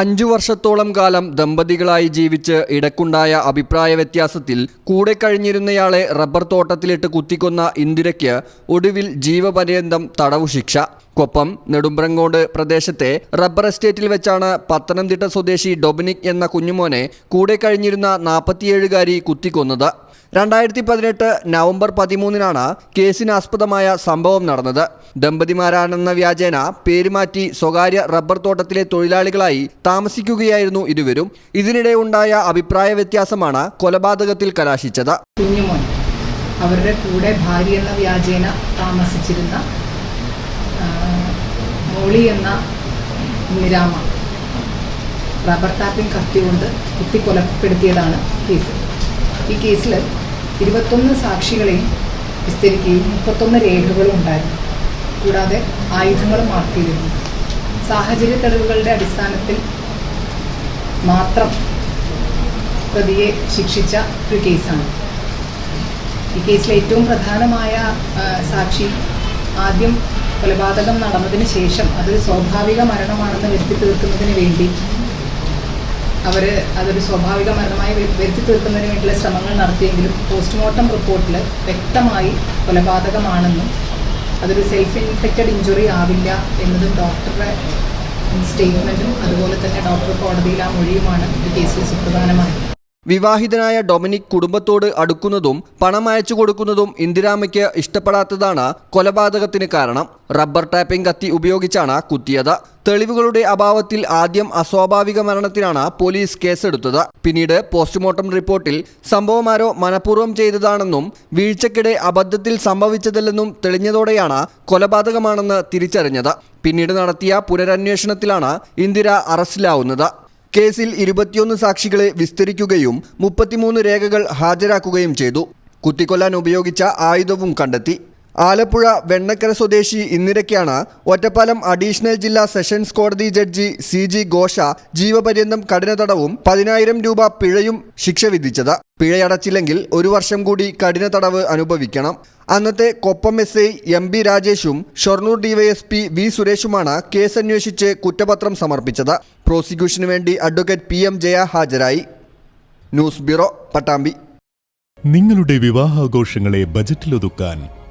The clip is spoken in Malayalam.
അഞ്ചു വർഷത്തോളം കാലം ദമ്പതികളായി ജീവിച്ച് ഇടക്കുണ്ടായ അഭിപ്രായ വ്യത്യാസത്തിൽ കൂടെ കഴിഞ്ഞിരുന്നയാളെ റബ്ബർ തോട്ടത്തിലിട്ട് കുത്തിക്കൊന്ന ഇന്ദിരയ്ക്ക് ഒടുവിൽ ജീവപര്യന്തം തടവു ശിക്ഷ. കൊപ്പം നെടുമ്പ്രങ്ങോട് പ്രദേശത്തെ റബ്ബർ എസ്റ്റേറ്റിൽ വെച്ചാണ് പത്തനംതിട്ട സ്വദേശി ഡൊമിനിക് എന്ന കുഞ്ഞുമോനെ കൂടെ കഴിഞ്ഞിരുന്ന നാൽപ്പത്തിയേഴുകാരി കുത്തിക്കൊന്നത്. രണ്ടായിരത്തി പതിനെട്ട് നവംബർ പതിമൂന്നിനാണ് കേസിനാസ്പദമായ സംഭവം നടന്നത്. ദമ്പതിമാരാണെന്ന വ്യാജേന പേരുമാറ്റി സ്വകാര്യ റബ്ബർ തോട്ടത്തിലെ തൊഴിലാളികളായി താമസിക്കുകയായിരുന്നു ഇരുവരും. ഇതിനിടെ ഉണ്ടായ അഭിപ്രായ വ്യത്യാസമാണ് കൊലപാതകത്തിൽ കലാശിച്ചത്. കുഞ്ഞുമോൻ അവരുടെ കൂടെ ഭാര്യ എന്ന വ്യാജേന താമസിച്ചിരുന്ന മോളി എന്ന നിരാമ റബ്ബർ ടാപ്പിംഗ് കത്തികൊണ്ട് കുത്തി കൊലപ്പെടുത്തിയതാണ് കേസ്. ഈ കേസിൽ ഇരുപത്തൊന്ന് സാക്ഷികളെയും വിസ്തരിക്കുകയും മുപ്പത്തൊന്ന് രേഖകളും ഉണ്ടായിരുന്നു. കൂടാതെ ആയുധങ്ങളും മാർക്ക് ചെയ്തിരുന്നു സാഹചര്യ തെളിവുകളുടെ അടിസ്ഥാനത്തിൽ മാത്രം പ്രതിയെ ശിക്ഷിച്ച ഒരു കേസാണ്. ഈ കേസിലെ ഏറ്റവും പ്രധാനമായ സാക്ഷി ആദ്യം കൊലപാതകം നടന്നതിന് ശേഷം അത് സ്വാഭാവിക മരണമാണെന്ന് വരുത്തി തീർക്കുന്നതിന് വേണ്ടി അവർ അതൊരു സ്വാഭാവിക മരണമായി വരു- വരുത്തി തീർക്കുന്നതിന് വേണ്ടിയുള്ള ശ്രമങ്ങൾ നടത്തിയെങ്കിലും പോസ്റ്റ്മോർട്ടം റിപ്പോർട്ടിൽ വ്യക്തമായി കൊലപാതകമാണെന്നും അതൊരു സെൽഫ് ഇൻഫെക്റ്റഡ് ഇഞ്ചുറി ആവില്ല എന്നതും ഡോക്ടറുടെ സ്റ്റേറ്റ്മെന്റും അതുപോലെ തന്നെ ഡോക്ടർ കോടതിയിൽ ആ മൊഴിയുമാണ് ഈ കേസിൽ സുപ്രധാനമായത് വിവാഹിതനായ ഡൊമിനിക് കുടുംബത്തോട് അടുക്കുന്നതും പണം അയച്ചു കൊടുക്കുന്നതും ഇന്ദിരാമയ്ക്ക് ഇഷ്ടപ്പെടാത്തതാണ് കൊലപാതകത്തിന് കാരണം. റബ്ബർ ടാപ്പിംഗ് കത്തി ഉപയോഗിച്ചാണ് കുത്തിയത്. തെളിവുകളുടെ അഭാവത്തിൽ ആദ്യം അസ്വാഭാവിക മരണത്തിനാണ് പോലീസ് കേസെടുത്തത്. പിന്നീട് പോസ്റ്റ്മോർട്ടം റിപ്പോർട്ടിൽ സംഭവമാരോ മനഃപൂർവം ചെയ്തതാണെന്നും വീഴ്ചക്കിടെ അബദ്ധത്തിൽ സംഭവിച്ചതല്ലെന്നും തെളിഞ്ഞതോടെയാണ് കൊലപാതകമാണെന്ന് തിരിച്ചറിഞ്ഞത്. പിന്നീട് നടത്തിയ പുനരന്വേഷണത്തിലാണ് ഇന്ദിര അറസ്റ്റിലാവുന്നത്. കേസിൽ ഇരുപത്തിയൊന്ന് സാക്ഷികളെ വിസ്തരിക്കുകയും മുപ്പത്തിമൂന്ന് രേഖകൾ ഹാജരാക്കുകയും ചെയ്തു. കുത്തിക്കൊല്ലാൻ ഉപയോഗിച്ച ആയുധവും കണ്ടെത്തി. ആലപ്പുഴ വെണ്ണക്കര സ്വദേശി ഇന്ദിരയ്ക്കാണ് ഒറ്റപ്പാലം അഡീഷണൽ ജില്ലാ സെഷൻസ് കോടതി ജഡ്ജി സി ജി ഘോഷ ജീവപര്യന്തം കഠിന തടവും പതിനായിരം രൂപ പിഴയും ശിക്ഷ വിധിച്ചത്. പിഴയടച്ചില്ലെങ്കിൽ ഒരു വർഷം കൂടി കഠിന തടവ് അനുഭവിക്കണം. അന്നത്തെ Koppam S I M B രാജേഷും Shoranur DYSP V സുരേഷുമാണ് കേസ് അന്വേഷിച്ച് കുറ്റപത്രം സമർപ്പിച്ചത്. പ്രോസിക്യൂഷന് വേണ്ടി അഡ്വക്കേറ്റ് പി എം ജയ ഹാജരായി. News bureau Pattambi. നിങ്ങളുടെ വിവാഹാഘോഷങ്ങളെ ബജറ്റിലൊതുക്കാൻ